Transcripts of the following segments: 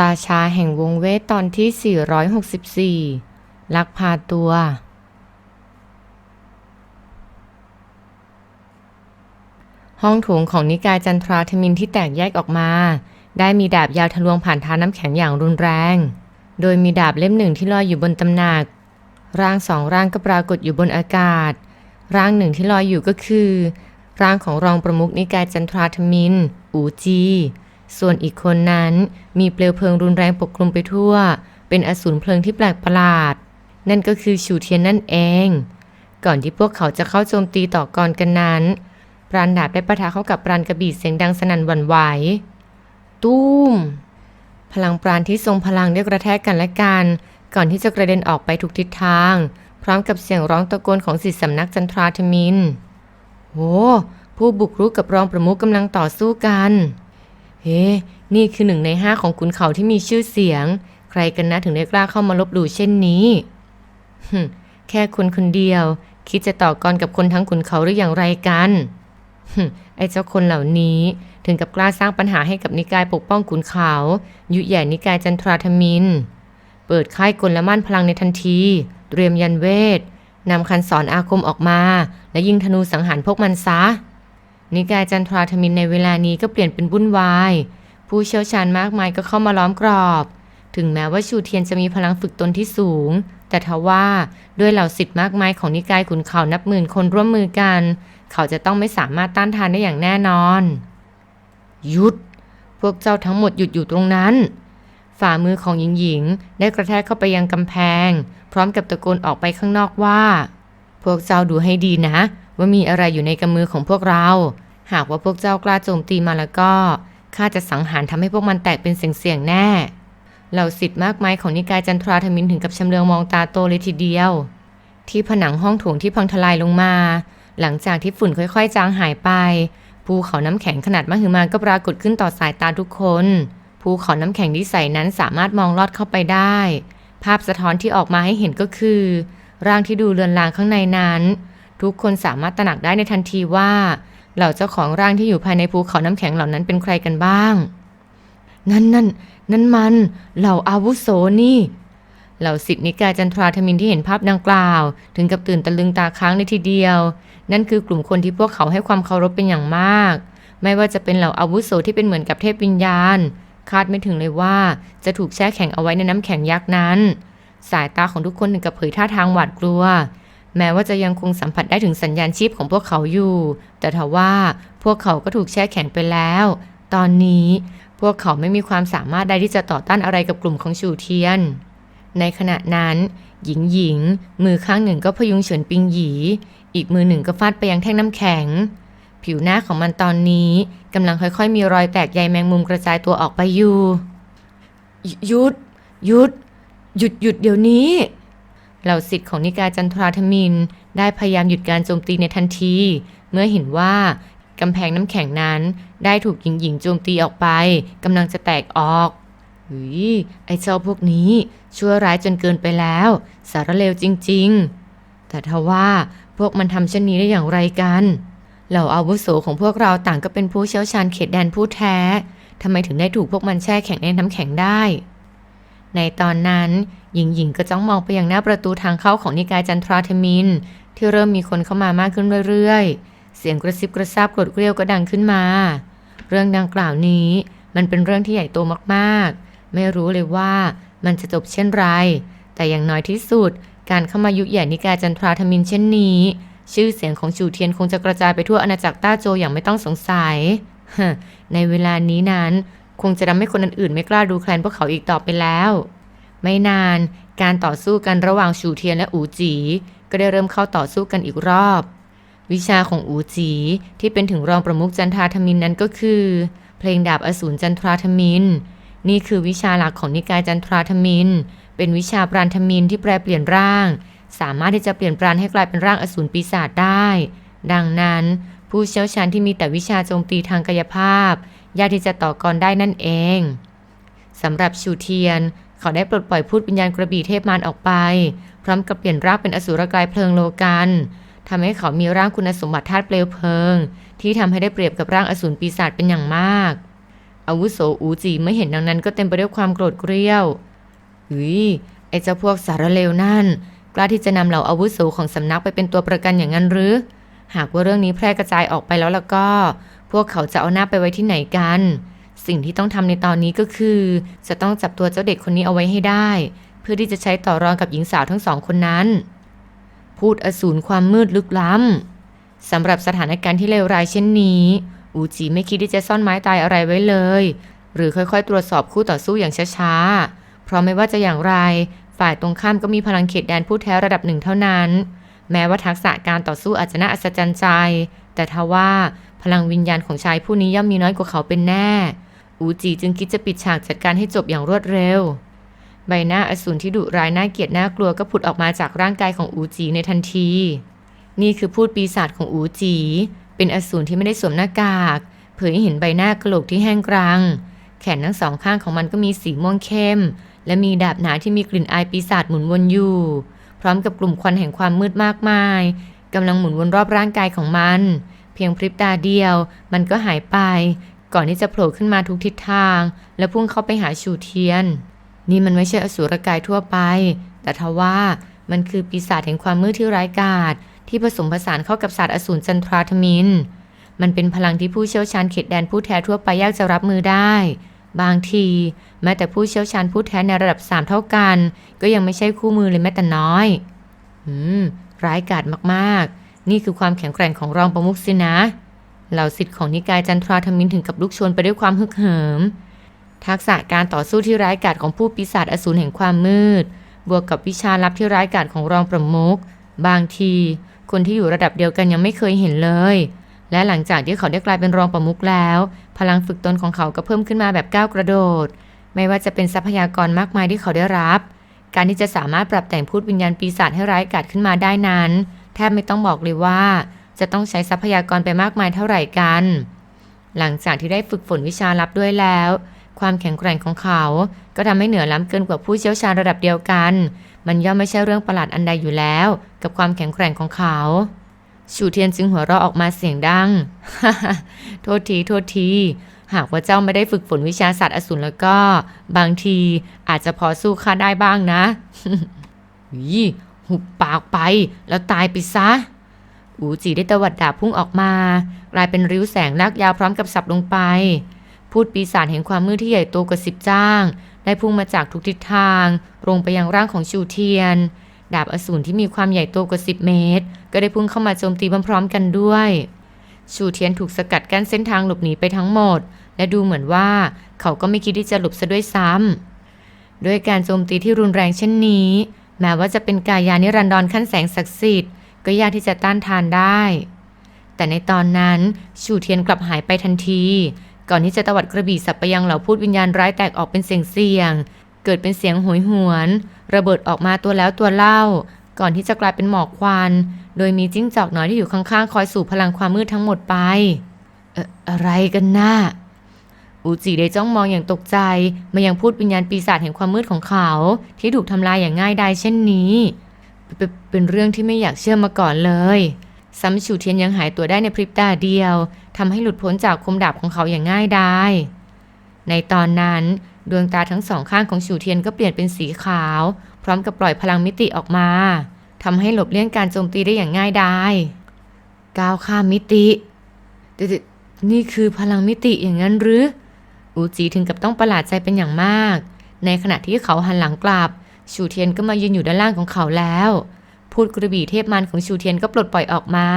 ราชาแห่งวงเวทตอนที่ 464 ลักพาตัว ห้องโถงของนิกายจันทราธมินที่แตกแยกออกมา ได้มีดาบยาวทะลวงผ่านทาน้ำแข็งอย่างรุนแรง โดยมีดาบเล่มหนึ่งที่ลอยอยู่บนตำหนัก ร่างสองร่างก็ปรากฏอยู่บนอากาศ ร่างหนึ่งที่ลอยอยู่ก็คือ ร่างของรองประมุขนิกายจันทราธมิน อูจี ส่วนอีกคนนั้นมีเปลวเพลิงรุนแรงปกคลุมไปทั่ว เป็นอสูรเพลิงที่แปลกประหลาด นั่นก็คือชูเทียนนั่นเอง ก่อนที่พวกเขาจะเข้าโจมตีต่อกรกันนั้นปราณดาบได้ปะทะเข้ากับปราณกระบี่เสียงดังสนั่นหวั่นไหว ตุ้ม พลังปราณที่ทรงพลังได้กระแทกกันและกัน ก่อนที่จะกระเด็นออกไปทุกทิศทาง พร้อมกับเสียงร้องตะโกนของศิษย์สำนักจันทราธมิน โห ผู้บุกรุกกับรองประมุขกำลังต่อสู้กัน เฮ้ นี่คือหนึ่งในห้าของขุนเขาที่มีชื่อเสียง ใครกันนะถึงได้กล้าเข้ามาลบหลู่เช่นนี้หึแค่คนคนเดียว คิดจะต่อกรกับคนทั้งขุนเขาหรืออย่างไรกันหึไอ้เจ้าคนเหล่านี้ถึงกับกล้าสร้างปัญหาให้กับนิกายปกป้องขุนเขา ยุแย่นิกายจันทราธมิน เปิดค่ายกลมั่นพลังในทันที เตรียมยันเวทนำคันสอนอาคมออกมา และยิงธนูสังหารพวกมันซะ นิกายจันทราธมินในเวลานี้ก็เปลี่ยนเป็นวุ่นวาย ผู้เชี่ยวชาญมากมายก็เข้ามาล้อมกรอบ ถึงแม้ว่าชูเทียนจะมีพลังฝึกตนที่สูง แต่ทว่าด้วยเหล่าสิทธิ์มากมายของนิกายขุนเขานับหมื่นคนร่วมมือกัน เขาจะต้องไม่สามารถต้านทานได้อย่างแน่นอน หยุด พวกเจ้าทั้งหมดหยุดอยู่ตรงนั้น ฝ่ามือของหญิงหญิงได้กระแทกเข้าไปยังกำแพง พร้อมกับตะโกนออกไปข้างนอกว่า พวกเจ้าดูให้ดีนะ ว่ามีอะไรอยู่ในกำมือของพวกเรา หากว่าพวกเจ้ากล้าโจมตีมาแล้วก็ข้าจะสังหารทำให้พวกมันแตกเป็นเสียงๆแน่ เหล่าสิทธิ์มากมายของนิกายจันทราธมินถึงกับชำเลืองมองตาโตเลยทีเดียว ที่ผนังห้องโถงที่พังทลายลงมา หลังจากที่ฝุ่นค่อยๆ จางหายไป ภูเขาน้ำแข็งขนาดมหึมาก็ปรากฏขึ้นต่อสายตาทุกคน ภูเขาน้ำแข็งที่ใสนั้นสามารถมองลอดเข้าไปได้ ภาพสะท้อนที่ออกมาให้เห็นก็คือ ร่างที่ดูเลือนลางข้างในนั้น ทุกคนสามารถตระหนักได้ในทันทีว่า เหล่าเจ้าของร่างที่อยู่ภายในภูเขาน้ำแข็งเหล่านั้นเป็นใครกันบ้าง นั่นนั่นนั่นมัน เหล่าอาวุโสนี่ เหล่าสิทธินิกายจันทราธมินที่เห็นภาพดังกล่าว ถึงกับตื่นตะลึงตาค้างในทีเดียว นั่นคือกลุ่มคนที่พวกเขาให้ความเคารพเป็นอย่างมาก ไม่ว่าจะเป็นเหล่าอาวุโสที่เป็นเหมือนกับเทพวิญญาณ คาดไม่ถึงเลยว่าจะถูกแช่แข็งเอาไว้ในน้ำแข็งยักษ์นั้น สายตาของทุกคนถึงกับเผยท่าทางหวาดกลัว แม้ว่าจะยังคงสัมผัสได้ถึงสัญญาณชีพของพวกเขาอยู่ แต่ทว่าพวกเขาก็ถูกแช่แข็งไปแล้ว ตอนนี้พวกเขาไม่มีความสามารถใดที่จะต่อต้านอะไรกับกลุ่มของชูเทียน ในขณะนั้น หญิงหญิง มือข้างหนึ่งก็พยุงเฉินปิงหยี อีกมือหนึ่งก็ฟาดไปยังแท่งน้ำแข็ง ผิวหน้าของมันตอนนี้กำลังค่อยๆ มีรอยแตกใยแมงมุมกระจายตัวออกไปอยู่ หยุดหยุด หยุดหยุดเดี๋ยวนี้ เหล่าสิทธิ์ของนิกายจันทราธมิน ได้พยายามหยุดการโจมตีในทันที เมื่อเห็นว่ากำแพงน้ำแข็งนั้น ได้ถูกหญิงหญิงโจมตีออกไปกำลังจะแตกออกเฮ้ยไอ้เจ้าพวกนี้ชั่วร้ายจนเกินไปแล้ว สารเลวจริง ๆ แต่ทว่าพวกมันทำเช่นนี้ได้อย่างไรกัน เหล่าอาวุโสของพวกเราต่างก็เป็นผู้เชี่ยวชาญเขตแดนผู้แท้ทำไมถึงได้ถูกพวกมันแช่แข็งในน้ำแข็งได้ ในตอนนั้น หญิงหญิงก็จ้องมองไปยังหน้าประตูทางเข้าของนิกายจันทราธมิน ที่เริ่มมีคนเข้ามามากขึ้นเรื่อยๆ เสียงกระซิบกระซาบกรดเกลียวก็ดังขึ้นมา เรื่องดังกล่าวนี้มันเป็นเรื่องที่ใหญ่โตมากๆ ไม่รู้เลยว่ามันจะจบเช่นไร แต่อย่างน้อยที่สุด การเข้ามายุแย่นิกายจันทราธมินเช่นนี้ ชื่อเสียงของชูเทียนคงจะกระจายไปทั่วอาณาจักรต้าโจอย่างไม่ต้องสงสัย ในเวลานี้นั้น คงจะทำให้คนอื่นๆ ไม่กล้าดูแคลนพวกเขาอีกต่อไปแล้ว ไม่นานการต่อสู้กันระหว่างชูเทียนและอูจีก็ได้เริ่มเข้าต่อสู้กันอีกรอบ วิชาของอูจีที่เป็นถึงรองประมุขจันทราธมินนั้นก็คือ เพลงดาบอสูรจันทราธมิน นี่คือวิชาหลักของนิกายจันทราธมิน เป็นวิชาปราณธมินที่แปลเปลี่ยนร่าง สามารถที่จะเปลี่ยนปราณให้กลายเป็นร่างอสูรปีศาจได้ ดังนั้นผู้เชี่ยวชาญที่มีแต่วิชาโจมตีทางกายภาพ ยากที่จะต่อกรได้นั่นเองสำหรับชูเทียน เขาได้ปลดปล่อยพูดวิญญาณกระบี่เทพมารออกไป พร้อมกับเปลี่ยนร่างเป็นอสูรกายเพลิงโลกันทำให้เขามีร่างคุณสมบัติธาตุเปลวเพลิง ที่ทำให้ได้เปรียบกับร่างอสูรปีศาจเป็นอย่างมาก อาวุโสอูจีไม่เห็นดังนั้นก็เต็มไปด้วยความโกรธเกรี้ยวเฮ้ยไอ้เจ้าพวกสารเลวนั่น กล้าที่จะนำเหล่าอาวุโสของสำนักไปเป็นตัวประกันอย่างนั้นหรือ หากว่าเรื่องนี้แพร่กระจายออกไปแล้วแล้วก็ พวกเขาจะเอาหน้าไปไว้ที่ไหนกัน สิ่งที่ต้องทำในตอนนี้ก็คือ จะต้องจับตัวเจ้าเด็กคนนี้เอาไว้ให้ได้ เพื่อที่จะใช้ต่อรองกับหญิงสาวทั้งสองคนนั้น พูดอสูรความมืดลึกล้ำสำหรับสถานการณ์ที่เลวร้ายเช่นนี้ อูจีไม่คิดที่จะซ่อนไม้ตายอะไรไว้เลย หรือค่อยๆ ตรวจสอบคู่ต่อสู้อย่างช้าๆ เพราะไม่ว่าจะอย่างไร ฝ่ายตรงข้ามก็มีพลังเขตแดนผู้แท้ระดับหนึ่งเท่านั้น แม้ว่าทักษะการต่อสู้อาจจะน่าอัศจรรย์ใจ แต่ทว่าพลังวิญญาณของชายผู้นี้ย่อมมีน้อยกว่าเขาเป็นแน่ อูจีจึงคิดจะปิดฉากจัดการให้จบอย่างรวดเร็ว ใบหน้าอสูรที่ดุร้ายน่าเกลียดน่ากลัวก็ผุดออกมาจากร่างกายของอูจีในทันที นี่คือพูดปีศาจของอูจี เป็นอสูรที่ไม่ได้สวมหน้ากาก เผยให้เห็นใบหน้ากระโหลกที่แห้งกรัง แขนทั้งสองข้างของมันก็มีสีม่วงเข้ม และมีดาบหนาที่มีกลิ่นอายปีศาจหมุนวนอยู่ พร้อมกับกลุ่มควันแห่งความมืดมากมาย กำลังหมุนวนรอบร่างกายของมัน เพียงพริบตาเดียว มันก็หายไป ก่อนที่จะโผล่ขึ้นมาทุกทิศทาง และพุ่งเข้าไปหาชูเทียน นี่มันไม่ใช่อสูรกายทั่วไป แต่ทว่ามันคือปีศาจแห่งความมืดที่ร้ายกาจที่ผสมผสานเข้ากับศาสตร์อสูรจันทราธมิน มันเป็นพลังที่ผู้เชี่ยวชาญเขตแดนผู้แท้ทั่วไปยากจะรับมือได้ บางที แม้แต่ผู้เชี่ยวชาญผู้แท้ในระดับสามเท่ากัน ก็ยังไม่ใช่คู่มือเลยแม้แต่น้อย อืม ร้ายกาจมากๆ นี่คือความแข็งแกร่งของรองประมุขสินะ เหล่าสิทธิ์ของนิกายจันทราธมินถึงกับลุกโชนไปด้วยความฮึกเหิม ทักษะการต่อสู้ที่ร้ายกาจของผู้ปีศาจอสูรแห่งความมืด บวกกับวิชาลับที่ร้ายกาจของรองประมุขบางที คนที่อยู่ระดับเดียวกันยังไม่เคยเห็นเลย และหลังจากที่เขาได้กลายเป็นรองประมุขแล้ว พลังฝึกตนของเขาก็เพิ่มขึ้นมาแบบก้าวกระโดด ไม่ว่าจะเป็นทรัพยากรมากมายที่เขาได้รับ การที่จะสามารถปรับแต่งพูดวิญญาณปีศาจให้ร้ายกาจขึ้นมาได้นั้น แทบไม่ต้องบอกเลยว่า จะต้องใช้ทรัพยากรไปมากมายเท่าไหร่กัน หลังจากที่ได้ฝึกฝนวิชาลับด้วยแล้ว ความแข็งแกร่งของเขา ก็ทำให้เหนือล้ำเกินกว่าผู้เชี่ยวชาญระดับเดียวกัน มันย่อมไม่ใช่เรื่องประหลาดอันใดอยู่แล้ว กับความแข็งแกร่งของเขาชูเทียนจึงหัวเราะออกมาเสียงดัง โทษที โทษที หากว่าเจ้าไม่ได้ฝึกฝนวิชาศาสตร์อสูรแล้วก็ บางทีอาจจะพอสู้ข้าได้บ้างนะยี่หุบปากไปแล้วตายไปซะ อูจีได้ตวัดดาบพุ่งออกมา กลายเป็นริ้วแสงลากยาวพร้อมกับสับลงไป พูดปีศาจแห่งความมืดที่ใหญ่โตกว่าสิบจ้าง ได้พุ่งมาจากทุกทิศทางตรงไปยังร่างของชูเทียน ดาบอสูรที่มีความใหญ่โตกว่า10เมตร ก็ได้พุ่งเข้ามาโจมตีพร้อมๆกันด้วย ชูเทียนถูกสกัดกั้นเส้นทางหลบหนีไปทั้งหมด และดูเหมือนว่าเขาก็ไม่คิดที่จะหลบซะด้วยซ้ำด้วยการโจมตีที่รุนแรงเช่นนี้ แม้ว่าจะเป็นกายานิรันดรขั้นแสงศักดิ์สิทธิ์ ก็ยากที่จะต้านทานได้ แต่ในตอนนั้นชูเทียนกลับหายไปทันที ก่อนที่จะตวัดกระบี่สับไปยังเหล่าพูดวิญญาณร้ายแตกออกเป็นเสียงเสียง เกิดเป็นเสียงโหยหวน ระเบิดออกมาตัวแล้วตัวเล่า ก่อนที่จะกลายเป็นหมอกควัน โดยมีจิ้งจอกน้อยที่อยู่ข้างๆ คอยสูบพลังความมืดทั้งหมดไป เอ่ออะไรกันนะ่ะ อูจีได้จ้องมองอย่างตกใจมายังพูดวิญญาณปีศาจแห่งความมืดของเขา ที่ถูกทำลายอย่างง่ายดายเช่นนี้เป็นเป็นเรื่องที่ไม่อยากเชื่อมาก่อนเลยซ้ำชูเทียนยังหายตัวได้ในพริบตาเดียวทำให้หลุดพ้นจากคมดาบของเขาอย่างง่ายดายในตอนนั้นดวงตาทั้งสองข้างของชูเทียนก็เปลี่ยนเป็นสีขาว พร้อมกับปล่อยพลังมิติออกมาทำให้หลบเลี่ยงการโจมตีได้อย่างง่ายดายก้าวข้ามมิติ นี่คือพลังมิติอย่างนั้นหรือ อูจีถึงกับต้องประหลาดใจเป็นอย่างมาก ในขณะที่เขาหันหลังกลับ ชูเทียนก็มายืนอยู่ด้านล่างของเขาแล้ว พูดกระบี่เทพมันของชูเทียนก็ปลดปล่อยออกมา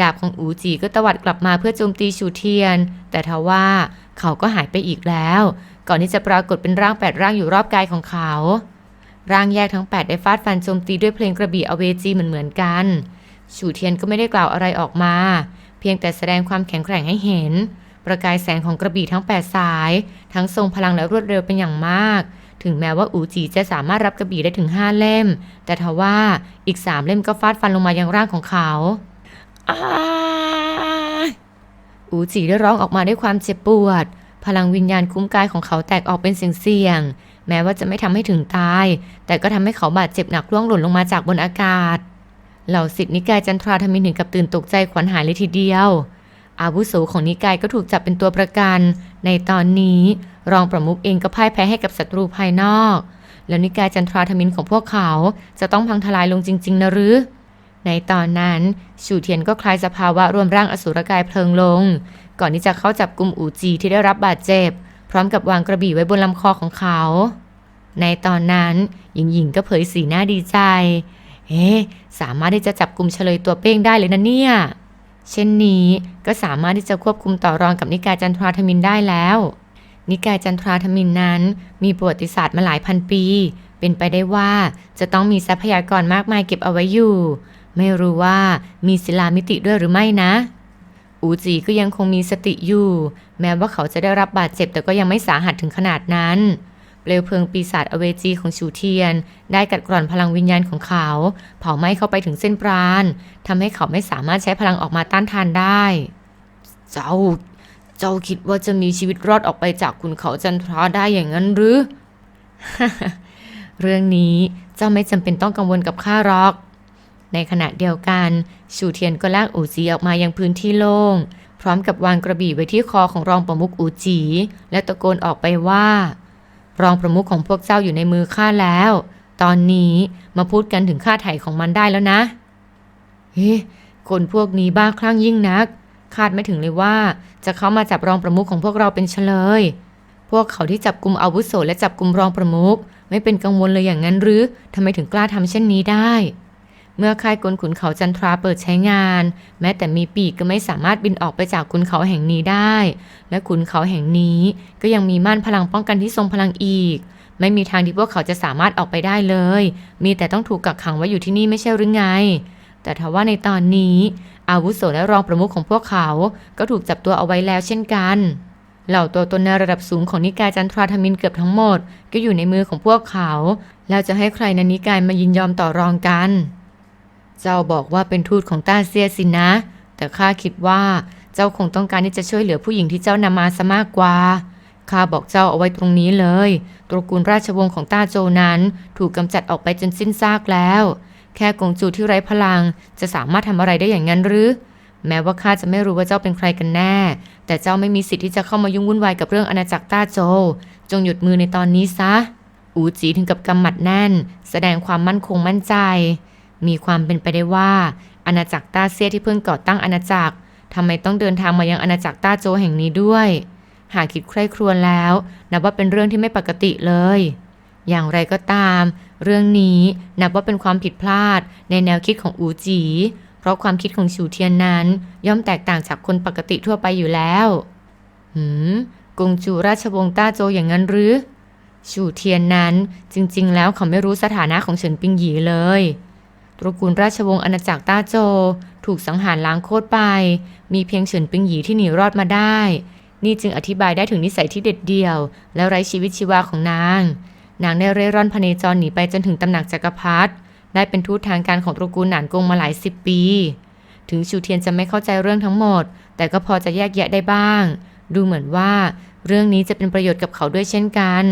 ดาบของอูจีก็ตวัดกลับมาเพื่อโจมตีชูเทียน แต่ทว่าเขาก็หายไปอีกแล้ว ก่อนที่จะปรากฏเป็นร่างแปดร่างอยู่รอบกายของเขา ร่างแยกทั้งแปดได้ฟาดฟันโจมตีด้วยเพลงกระบี่อเวจีเหมือนเหมือนๆกัน ชูเทียนก็ไม่ได้กล่าวอะไรออกมา เพียงแต่แสดงความแข็งแกร่งให้เห็น ประกายแสงของกระบี่ทั้ง 8 สาย ทั้งทรงพลังและรวดเร็วเป็นอย่างมาก ถึงแม้ว่าอูจีจะสามารถรับกระบี่ได้ถึง 5 เล่ม แต่ทว่าอีก 3 เล่มก็ฟาดฟันลงมายังร่างของเขาอูจีได้ร้องออกมาด้วยความเจ็บปวด พลังวิญญาณคุ้มกายของเขาแตกออกเป็นเสียงๆแม้ว่าจะไม่ทำให้ถึงตาย แต่ก็ทำให้เขาบาดเจ็บหนักร่วงหล่นลงมาจากบนอากาศ เหล่าสิทธินิกายจันทราธมินถึงกับตื่นตกใจขวัญหายเลยทีเดียว อาวุโสของนิกายก็ถูกจับเป็นตัวประกัน ในตอนนี้รองประมุขเองก็พ่ายแพ้ให้กับศัตรูภายนอก แล้วนิกายจันทราธมินของพวกเขาจะต้องพังทลายลงจริง ๆนะหรือ ในตอนนั้นชูเทียนก็คลายสภาวะรวมร่างอสุรกายเพลิงลง ก่อนที่จะเข้าจับกลุ่มอูจีที่ได้รับบาดเจ็บ พร้อมกับวางกระบี่ไว้บนลำคอของเขา ในตอนนั้นหญิงหญิงก็เผยสีหน้าดีใจ เอ๊สามารถที่จะจับกลุ่มเฉลยตัวเป้งได้เลยนะเนี่ย เช่นนี้ก็สามารถที่จะควบคุมต่อรองกับนิกายจันทราธมินได้แล้ว นิกายจันทราธมินนั้น มีประวัติศาสตร์มาหลายพันปี เป็นไปได้ว่าจะต้องมีทรัพยากรมากมายเก็บเอาไว้อยู่ ไม่รู้ว่ามีศิลามิติด้วยหรือไม่นะ อูจีก็ยังคงมีสติอยู่ แม้ว่าเขาจะได้รับบาดเจ็บแต่ก็ยังไม่สาหัสถึงขนาดนั้น เปลวเพลิงปีศาจอเวจีของชูเทียน ได้กัดกร่อนพลังวิญญาณของเขา เผาไหม้เข้าไปถึงเส้นปราณทำให้เขาไม่สามารถใช้พลังออกมาต้านทานได้ เจ้า เจ้าคิดว่าจะมีชีวิตรอดออกไปจากขุนเขาจันทราได้อย่างนั้นหรือ เรื่องนี้เจ้าไม่จำเป็นต้องกังวลกับข้าหรอก ในขณะเดียวกันชูเทียนก็ลากอูจีออกมายังพื้นที่โล่งพร้อมกับวางกระบี่ไว้ที่คอของรองประมุขอูจี และตะโกนออกไปว่า รองประมุขของพวกเจ้าอยู่ในมือข้าแล้ว ตอนนี้มาพูดกันถึงค่าไถ่ของมันได้แล้วนะ เฮ้คนพวกนี้บ้าคลั่งยิ่งนัก คาดไม่ถึงเลยว่า จะเข้ามาจับรองประมุขของพวกเราเป็นเฉลย พวกเขาที่จับกลุ่มอาวุโสและจับกลุ่มรองประมุขไม่เป็นกังวลเลยอย่างนั้นหรือทำไมถึงกล้าทำเช่นนี้ได้ เมื่อค่ายกลขุนเขาจันทราเปิดใช้งาน แม้แต่มีปีกก็ไม่สามารถบินออกไปจากขุนเขาแห่งนี้ได้ และขุนเขาแห่งนี้ก็ยังมีม่านพลังป้องกันที่ทรงพลังอีก ไม่มีทางที่พวกเขาจะสามารถออกไปได้เลย มีแต่ต้องถูกกักขังไว้อยู่ที่นี่ไม่ใช่หรือไง แต่ทว่าในตอนนี้ อาวุโสและรองประมุขของพวกเขา ก็ถูกจับตัวเอาไว้แล้วเช่นกันเหล่าตัวตนในระดับสูงของนิกายจันทราธมินเกือบทั้งหมด ก็อยู่ในมือของพวกเขา แล้วจะให้ใครในนิกายมายินยอมต่อรองกัน เจ้าบอกว่าเป็นทูตของต้าเซียสินะ แต่ข้าคิดว่าเจ้าคงต้องการที่จะช่วยเหลือผู้หญิงที่เจ้านำมาซะมากกว่า ข้าบอกเจ้าเอาไว้ตรงนี้เลย ตระกูลราชวงศ์ของต้าโจนั้น ถูกกำจัดออกไปจนสิ้นซากแล้ว แค่กงจูที่ไร้พลัง จะสามารถทำอะไรได้อย่างนั้นหรือ แม้ว่าข้าจะไม่รู้ว่าเจ้าเป็นใครกันแน่ แต่เจ้าไม่มีสิทธิ์ที่จะเข้ามายุ่งวุ่นวายกับเรื่องอาณาจักรต้าโจ จงหยุดมือในตอนนี้ซะ อูจีถึงกับกำหมัดแน่น แสดงความมั่นคงมั่นใจ มีความเป็นไปได้ว่า อาณาจักรต้าเซียที่เพิ่งก่อตั้งอาณาจักรทำไมต้องเดินทางมายังอาณาจักรต้าโจแห่งนี้ด้วย หากคิดใคร่ครวญแล้วนับว่าเป็นเรื่องที่ไม่ปกติเลย อย่างไรก็ตาม เรื่องนี้นับว่าเป็นความผิดพลาดในแนวคิดของอูจี เพราะความคิดของฉูเทียนนั้น ย่อมแตกต่างจากคนปกติทั่วไปอยู่แล้วหืมกงจูราชวงศ์ต้าโจอย่างนั้นหรือชูเทียนนั้นจริงๆ แล้วเขาไม่รู้สถานะของเฉินปิงหยีเลย ตระกูลราชวงศ์อาณาจักรต้าโจ ถูกสังหารล้างโคตรไป มีเพียงเฉินปิงหยีที่หนีรอดมาได้ นี่จึงอธิบายได้ถึงนิสัยที่เด็ดเดี่ยว และไร้ชีวิตชีวาของนาง นางได้เร่ร่อนพเนจรหนีไปจนถึงตำหนักจักรพรรดิได้เป็นทูตทางการของตระกูลหนานกงมาหลายสิบปี ถึงชูเทียนจะไม่เข้าใจเรื่องทั้งหมด แต่ก็พอจะแยกแยะได้บ้าง ดูเหมือนว่า เรื่องนี้จะเป็นประโยชน์กับเขาด้วยเช่นกัน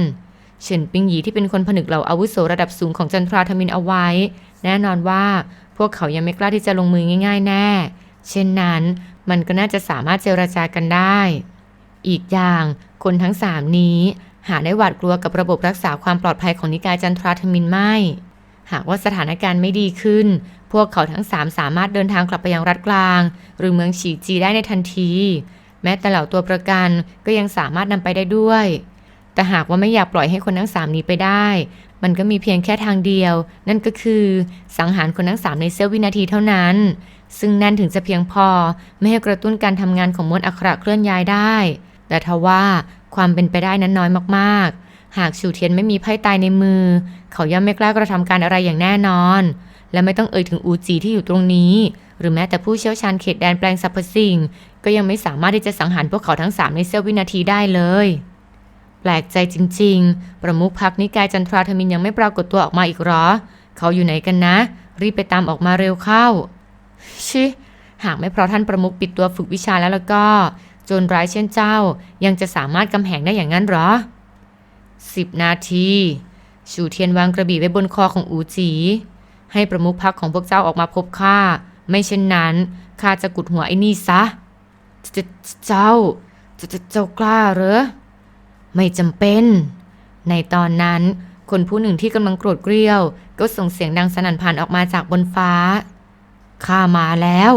เฉินปิงหยีที่เป็นคนผนึกเหล่าอาวุโสระดับสูงของจันทราธมินเอาไว้ แน่นอนว่าพวกเขายังไม่กล้าที่จะลงมือง่าย ๆ แน่ เช่นนั้นมันก็น่าจะสามารถเจรจากันได้ อีกอย่างคนทั้งสามนี้ หาได้หวาดกลัวกับระบบรักษาความปลอดภัยของนิกายจันทราธมินไม่ หากว่าสถานการณ์ไม่ดีขึ้น พวกเขาทั้งสามสามารถเดินทางกลับไปยังรัฐกลาง หรือเมืองฉีจีได้ในทันที แม้แต่เหล่าตัวประกันก็ยังสามารถนำไปได้ด้วย แต่หากว่าไม่อยากปล่อยให้คนทั้งสามนี้ไปได้ มันก็มีเพียงแค่ทางเดียว นั่นก็คือสังหารคนทั้งสามในเสี้ยววินาทีเท่านั้น ซึ่งนั่นถึงจะเพียงพอไม่ให้กระตุ้นการทำงานของมวลอักขระเคลื่อนย้ายได้ แต่ทว่าความเป็นไปได้นั้นน้อยมากๆ หากชูเทียนไม่มีไพ่ตายในมือ เขาย่อมไม่กล้ากระทำการอะไรอย่างแน่นอน และไม่ต้องเอ่ยถึงอูจีที่อยู่ตรงนี้ หรือแม้แต่ผู้เชี่ยวชาญเขตแดนแปลงสรรพสิ่ง ก็ยังไม่สามารถที่จะสังหารพวกเขาทั้งสามในเสี้ยววินาทีได้เลย แปลกใจจริง ๆ ประมุขพักนิกายจันทราธมินยังไม่ปรากฏตัวออกมาอีกหรอ เขาอยู่ไหนกันนะ รีบไปตามออกมาเร็วเข้า ชิ หากไม่เพราะท่านประมุขปิดตัวฝึกวิชาแล้วแล้วก็จรร้ายเช่นเจ้า ยังจะสามารถกำแหงได้อย่างนั้นหรอสิบนาทีชูเทียนวางกระบี่ไว้บนคอของอูจี ให้ประมุขพักของพวกเจ้าออกมาพบข้า ไม่เช่นนั้นข้าจะกุดหัวไอ้นี่ซะ เจเจ้าจเจเจ้ากล้าเหรอ ไม่จำเป็น ในตอนนั้นคนผู้หนึ่งที่กำลังโกรธเกรี้ยว ก็ส่งเสียงดังสนั่นผ่านออกมาจากบนฟ้าข้ามาแล้ว